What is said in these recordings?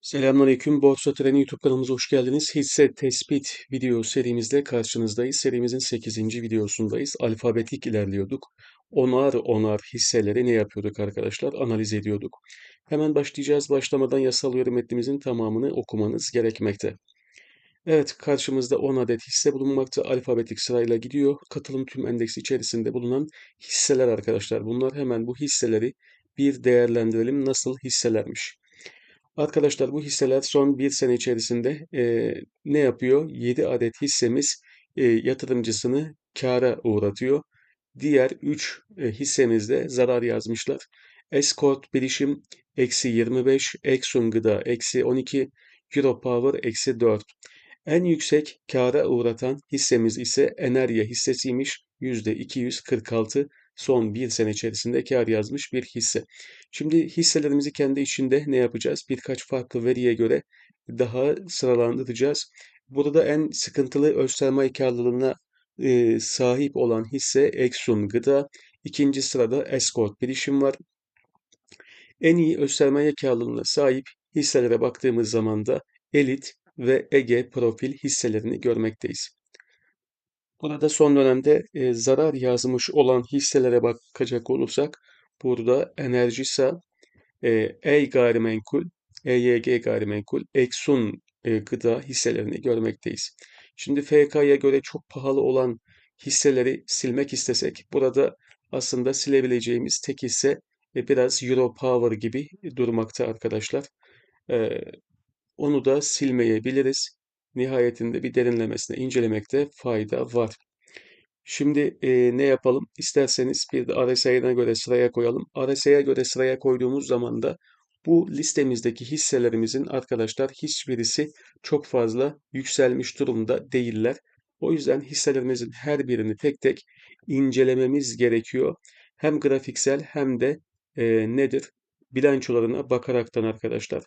Selamünaleyküm. Borsa Treni YouTube kanalımıza hoş geldiniz. Hisse tespit video serimizle karşınızdayız. Serimizin 8. videosundayız. Alfabetik ilerliyorduk. Onar onar hisseleri ne yapıyorduk arkadaşlar? Analiz ediyorduk. Hemen başlayacağız. Başlamadan yasal uyarı metnimizin tamamını okumanız gerekmekte. Evet, karşımızda 10 adet hisse bulunmakta. Alfabetik sırayla gidiyor. Katılım tüm endeksi içerisinde bulunan hisseler arkadaşlar. Bunlar hemen bu hisseleri bir değerlendirelim. Nasıl hisselermiş? Arkadaşlar bu hisseler son bir sene içerisinde e, ne yapıyor? 7 adet hissemiz e, yatırımcısını kâra uğratıyor. Diğer 3 e, hissemizde zarar yazmışlar. Escort Bilişim eksi 25, Exxon Gıda eksi 12, Europower eksi 4. En yüksek kâra uğratan hissemiz ise Enerya hissesiymiş. %246 son bir sene içerisinde kar yazmış bir hisse. Şimdi hisselerimizi kendi içinde ne yapacağız? Birkaç farklı veriye göre daha sıralandıracağız. Burada en sıkıntılı öz sermaye karlılığına e, sahip olan hisse Exxon Gıda. İkinci sırada Escort Bilişim var. En iyi öz sermaye karlılığına sahip hisselere baktığımız zaman da Elit ve Ege Profil hisselerini görmekteyiz. Burada son dönemde e, zarar yazmış olan hisselere bakacak olursak burada Enerjisa, e, E Gayrimenkul, EYG Gayrimenkul, Exxon e, Gıda hisselerini görmekteyiz. Şimdi FK'ya göre çok pahalı olan hisseleri silmek istesek burada aslında silebileceğimiz tek hisse e, biraz Europower gibi durmakta arkadaşlar. E, onu da silmeyebiliriz. Nihayetinde bir derinlemesine incelemekte fayda var. Şimdi e, ne yapalım? İsterseniz bir de RSI'ye göre sıraya koyalım. RSI'ye göre sıraya koyduğumuz zaman da bu listemizdeki hisselerimizin arkadaşlar hiçbirisi çok fazla yükselmiş durumda değiller. O yüzden hisselerimizin her birini tek tek incelememiz gerekiyor. Hem grafiksel hem de e, nedir? Bilançolarına bakaraktan arkadaşlar.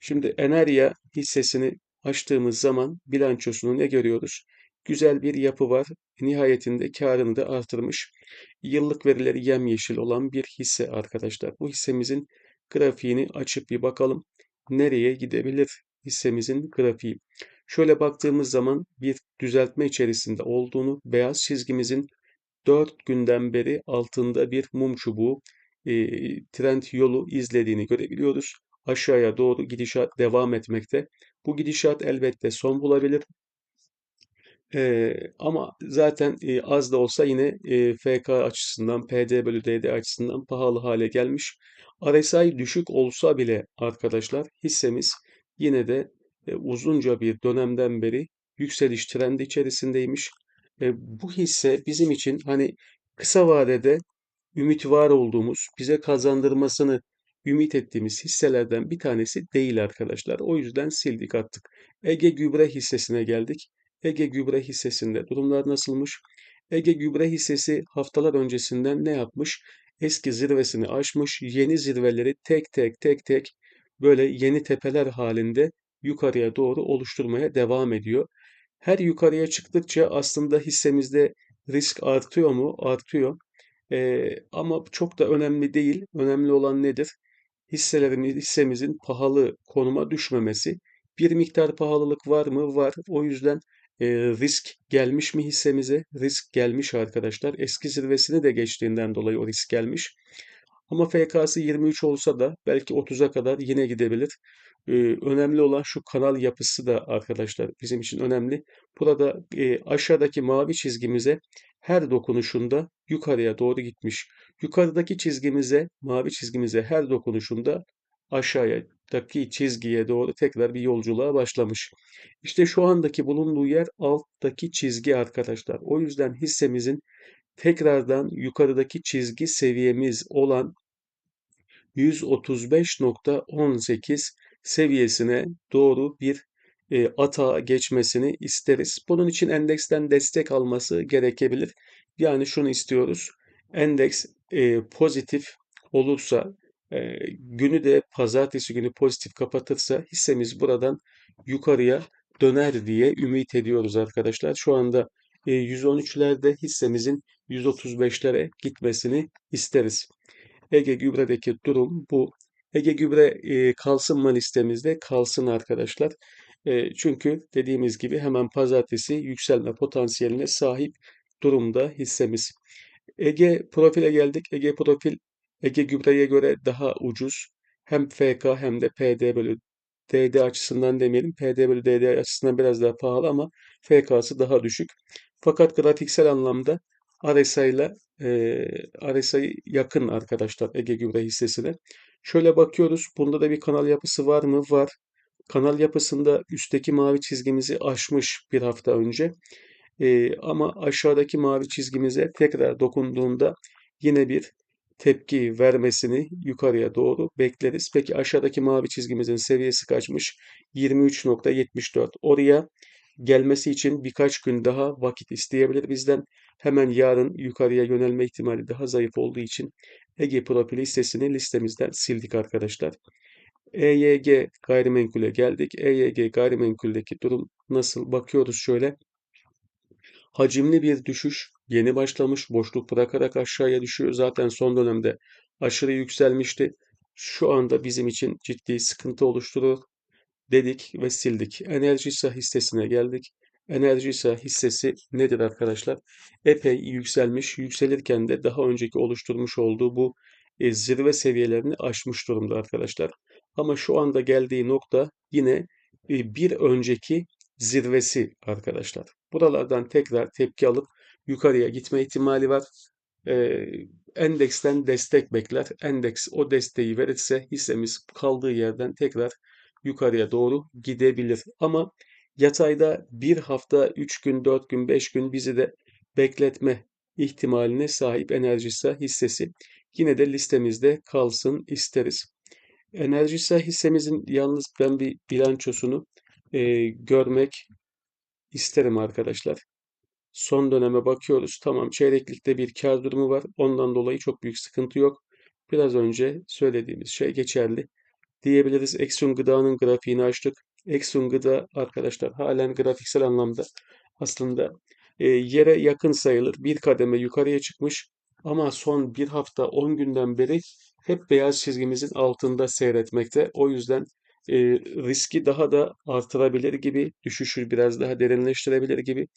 Şimdi Enerya hissesini açtığımız zaman bilançosunu ne görüyoruz? Güzel bir yapı var. Nihayetinde karını da artırmış. Yıllık verileri yemyeşil olan bir hisse arkadaşlar. Bu hissemizin grafiğini açıp bir bakalım. Nereye gidebilir hissemizin grafiği? Şöyle baktığımız zaman bir düzeltme içerisinde olduğunu, beyaz çizgimizin 4 günden beri altında bir mum çubuğu e, trend yolu izlediğini görebiliyoruz aşağıya doğru gidişat devam etmekte. Bu gidişat elbette son bulabilir. Ee, ama zaten e, az da olsa yine e, FK açısından, PD bölü DD açısından pahalı hale gelmiş. RSI düşük olsa bile arkadaşlar hissemiz yine de e, uzunca bir dönemden beri yükseliş trendi içerisindeymiş. E, bu hisse bizim için hani kısa vadede ümit var olduğumuz, bize kazandırmasını ümit ettiğimiz hisselerden bir tanesi değil arkadaşlar. O yüzden sildik attık. Ege Gübre hissesine geldik. Ege Gübre hissesinde durumlar nasılmış? Ege Gübre hissesi haftalar öncesinden ne yapmış? Eski zirvesini aşmış, yeni zirveleri tek tek tek tek böyle yeni tepeler halinde yukarıya doğru oluşturmaya devam ediyor. Her yukarıya çıktıkça aslında hissemizde risk artıyor mu? Artıyor. Ee, ama çok da önemli değil. Önemli olan nedir? Hisselerimiz, hissemizin pahalı konuma düşmemesi. Bir miktar pahalılık var mı? Var. O yüzden e, risk gelmiş mi hissemize? Risk gelmiş arkadaşlar. Eski zirvesini de geçtiğinden dolayı o risk gelmiş. Ama FK'sı 23 olsa da belki 30'a kadar yine gidebilir. Ee, önemli olan şu kanal yapısı da arkadaşlar bizim için önemli. Burada e, aşağıdaki mavi çizgimize her dokunuşunda yukarıya doğru gitmiş. Yukarıdaki çizgimize, mavi çizgimize her dokunuşunda aşağıdaki çizgiye doğru tekrar bir yolculuğa başlamış. İşte şu andaki bulunduğu yer alttaki çizgi arkadaşlar. O yüzden hissemizin tekrardan yukarıdaki çizgi seviyemiz olan 135.18 seviyesine doğru bir e, atağa geçmesini isteriz. Bunun için endeksten destek alması gerekebilir. Yani şunu istiyoruz. Endeks e, pozitif olursa e, günü de pazartesi günü pozitif kapatırsa hissemiz buradan yukarıya döner diye ümit ediyoruz arkadaşlar. Şu anda e, 113'lerde hissemizin 135'lere gitmesini isteriz. Ege Gübre'deki durum bu. Ege Gübre e, kalsın mı listemizde? Kalsın arkadaşlar. Çünkü dediğimiz gibi hemen pazartesi yükselme potansiyeline sahip durumda hissemiz. Ege Profil'e geldik. Ege Profil Ege Gübre'ye göre daha ucuz. Hem FK hem de PD bölü DD açısından demeyelim. PD bölü DD açısından biraz daha pahalı ama FK'sı daha düşük. Fakat grafiksel anlamda RSI ile RSI yakın arkadaşlar Ege Gübre hissesine. Şöyle bakıyoruz. Bunda da bir kanal yapısı var mı? Var. Kanal yapısında üstteki mavi çizgimizi aşmış bir hafta önce. Ee, ama aşağıdaki mavi çizgimize tekrar dokunduğunda yine bir tepki vermesini yukarıya doğru bekleriz. Peki aşağıdaki mavi çizgimizin seviyesi kaçmış? 23.74. Oraya gelmesi için birkaç gün daha vakit isteyebilir bizden. Hemen yarın yukarıya yönelme ihtimali daha zayıf olduğu için Ege profili listesini listemizden sildik arkadaşlar. EYG gayrimenkule geldik. EYG gayrimenkuldeki durum nasıl? Bakıyoruz şöyle. Hacimli bir düşüş yeni başlamış. Boşluk bırakarak aşağıya düşüyor. Zaten son dönemde aşırı yükselmişti. Şu anda bizim için ciddi sıkıntı oluşturur dedik ve sildik. Enerjisa hissesine geldik. Enerjisa hissesi nedir arkadaşlar? Epey yükselmiş. Yükselirken de daha önceki oluşturmuş olduğu bu e, zirve seviyelerini aşmış durumda arkadaşlar. Ama şu anda geldiği nokta yine e, bir önceki zirvesi arkadaşlar. Buralardan tekrar tepki alıp yukarıya gitme ihtimali var. E, endeksten destek bekler. Endeks o desteği verirse hissemiz kaldığı yerden tekrar yukarıya doğru gidebilir. Ama yatayda bir hafta, 3 gün, 4 gün, 5 gün bizi de bekletme ihtimaline sahip Enerjisa hissesi yine de listemizde kalsın isteriz. Enerjisa hissemizin yalnız ben bir bilançosunu e, görmek isterim arkadaşlar. Son döneme bakıyoruz. Tamam çeyreklikte bir kar durumu var. Ondan dolayı çok büyük sıkıntı yok. Biraz önce söylediğimiz şey geçerli diyebiliriz. Exxon Gıda'nın grafiğini açtık. Exxon Gıda arkadaşlar halen grafiksel anlamda aslında e, yere yakın sayılır. Bir kademe yukarıya çıkmış ama son bir hafta 10 günden beri hep beyaz çizgimizin altında seyretmekte. O yüzden e, riski daha da artırabilir gibi, düşüşü biraz daha derinleştirebilir gibi.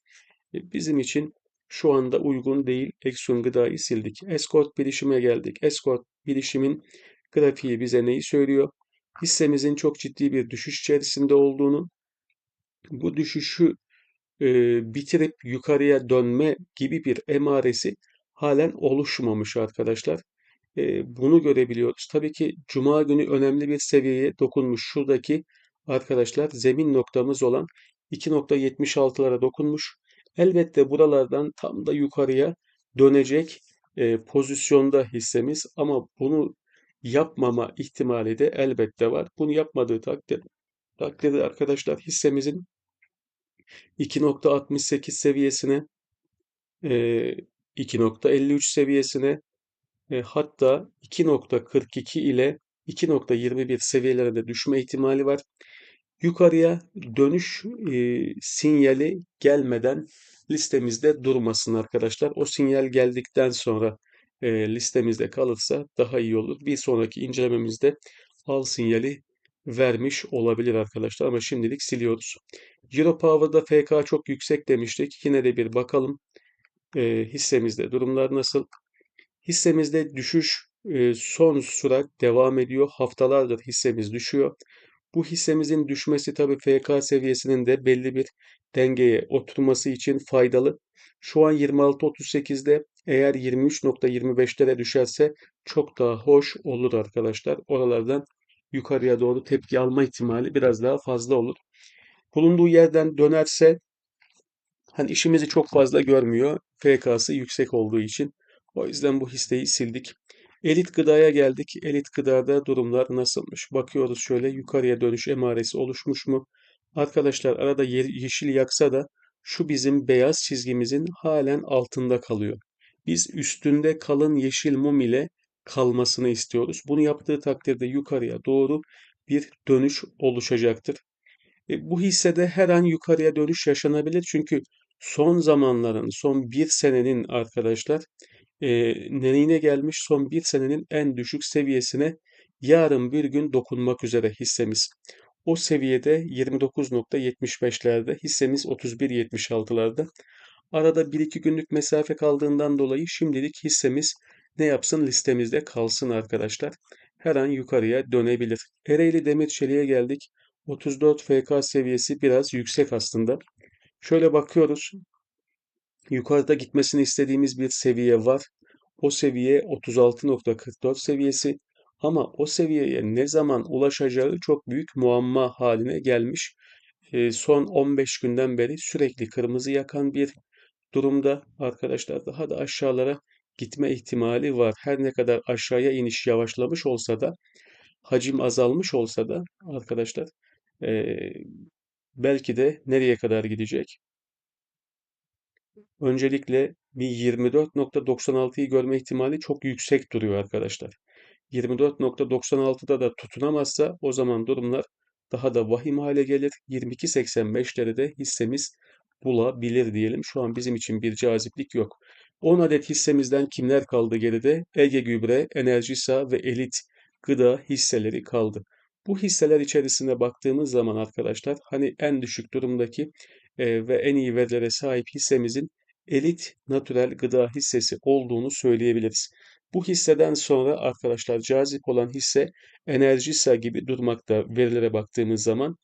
E, bizim için şu anda uygun değil. Exxon Gıda'yı sildik. Escort bilişime geldik. Escort bilişimin grafiği bize neyi söylüyor? hissemizin çok ciddi bir düşüş içerisinde olduğunu, bu düşüşü e, bitirip yukarıya dönme gibi bir emaresi halen oluşmamış arkadaşlar. E, bunu görebiliyoruz. Tabii ki Cuma günü önemli bir seviyeye dokunmuş. Şuradaki arkadaşlar zemin noktamız olan 2.76'lara dokunmuş. Elbette buralardan tam da yukarıya dönecek e, pozisyonda hissemiz ama bunu yapmama ihtimali de elbette var. Bunu yapmadığı takdir, takdirde arkadaşlar hissemizin 2.68 seviyesine, 2.53 seviyesine hatta 2.42 ile 2.21 seviyelerinde düşme ihtimali var. Yukarıya dönüş sinyali gelmeden listemizde durmasın arkadaşlar. O sinyal geldikten sonra e, listemizde kalırsa daha iyi olur. Bir sonraki incelememizde al sinyali vermiş olabilir arkadaşlar ama şimdilik siliyoruz. Europower'da FK çok yüksek demiştik. Yine de bir bakalım e, hissemizde durumlar nasıl? Hissemizde düşüş e, son sürat devam ediyor. Haftalardır hissemiz düşüyor. Bu hissemizin düşmesi tabii FK seviyesinin de belli bir dengeye oturması için faydalı. Şu an 26.38'de eğer 23.25'lere düşerse çok daha hoş olur arkadaşlar. Oralardan yukarıya doğru tepki alma ihtimali biraz daha fazla olur. Bulunduğu yerden dönerse hani işimizi çok fazla görmüyor. FK'sı yüksek olduğu için. O yüzden bu hisseyi sildik. Elit gıdaya geldik. Elit gıdada durumlar nasılmış? Bakıyoruz şöyle yukarıya dönüş emaresi oluşmuş mu? Arkadaşlar arada yeşil yaksa da şu bizim beyaz çizgimizin halen altında kalıyor. Biz üstünde kalın yeşil mum ile kalmasını istiyoruz. Bunu yaptığı takdirde yukarıya doğru bir dönüş oluşacaktır. E, bu hissede her an yukarıya dönüş yaşanabilir. Çünkü son zamanların, son bir senenin arkadaşlar e, nereye gelmiş? Son bir senenin en düşük seviyesine yarın bir gün dokunmak üzere hissemiz. O seviyede 29.75'lerde, hissemiz 31.76'larda. Arada 1-2 günlük mesafe kaldığından dolayı şimdilik hissemiz ne yapsın listemizde kalsın arkadaşlar. Her an yukarıya dönebilir. Ereğli Demir Çelik'e geldik. 34 FK seviyesi biraz yüksek aslında. Şöyle bakıyoruz. Yukarıda gitmesini istediğimiz bir seviye var. O seviye 36.44 seviyesi ama o seviyeye ne zaman ulaşacağı çok büyük muamma haline gelmiş. E, son 15 günden beri sürekli kırmızı yakan bir durumda arkadaşlar daha da aşağılara gitme ihtimali var. Her ne kadar aşağıya iniş yavaşlamış olsa da hacim azalmış olsa da arkadaşlar e, belki de nereye kadar gidecek? Öncelikle bir 24.96'yı görme ihtimali çok yüksek duruyor arkadaşlar. 24.96'da da tutunamazsa o zaman durumlar daha da vahim hale gelir. 22.85'leri de hissemiz bulabilir diyelim. Şu an bizim için bir caziplik yok. 10 adet hissemizden kimler kaldı geride? Ege Gübre, Enerjisa ve Elit Gıda hisseleri kaldı. Bu hisseler içerisinde baktığımız zaman arkadaşlar hani en düşük durumdaki e, ve en iyi verilere sahip hissemizin Elit Natürel Gıda hissesi olduğunu söyleyebiliriz. Bu hisseden sonra arkadaşlar cazip olan hisse Enerjisa gibi durmakta verilere baktığımız zaman.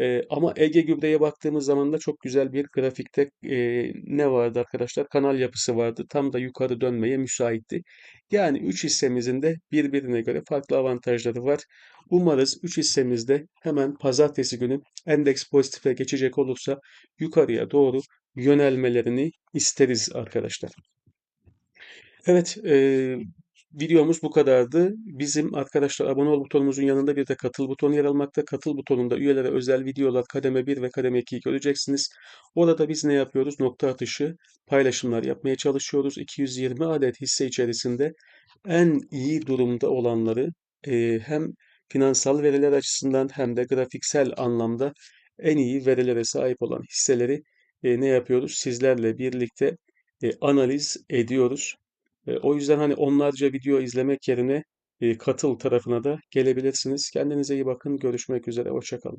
E, ama Ege Gübre'ye baktığımız zaman da çok güzel bir grafikte e, ne vardı arkadaşlar? Kanal yapısı vardı. Tam da yukarı dönmeye müsaitti. Yani 3 hissemizin de birbirine göre farklı avantajları var. Umarız 3 hissemizde hemen pazartesi günü endeks pozitife geçecek olursa yukarıya doğru yönelmelerini isteriz arkadaşlar. Evet, e, videomuz bu kadardı. Bizim arkadaşlar abone ol butonumuzun yanında bir de katıl butonu yer almakta. Katıl butonunda üyelere özel videolar kademe 1 ve kademe 2'yi göreceksiniz. Orada biz ne yapıyoruz? Nokta atışı paylaşımlar yapmaya çalışıyoruz. 220 adet hisse içerisinde en iyi durumda olanları e, hem finansal veriler açısından hem de grafiksel anlamda en iyi verilere sahip olan hisseleri e, ne yapıyoruz? Sizlerle birlikte e, analiz ediyoruz. E, o yüzden hani onlarca video izlemek yerine e, katıl tarafına da gelebilirsiniz. Kendinize iyi bakın. Görüşmek üzere. Hoşçakalın.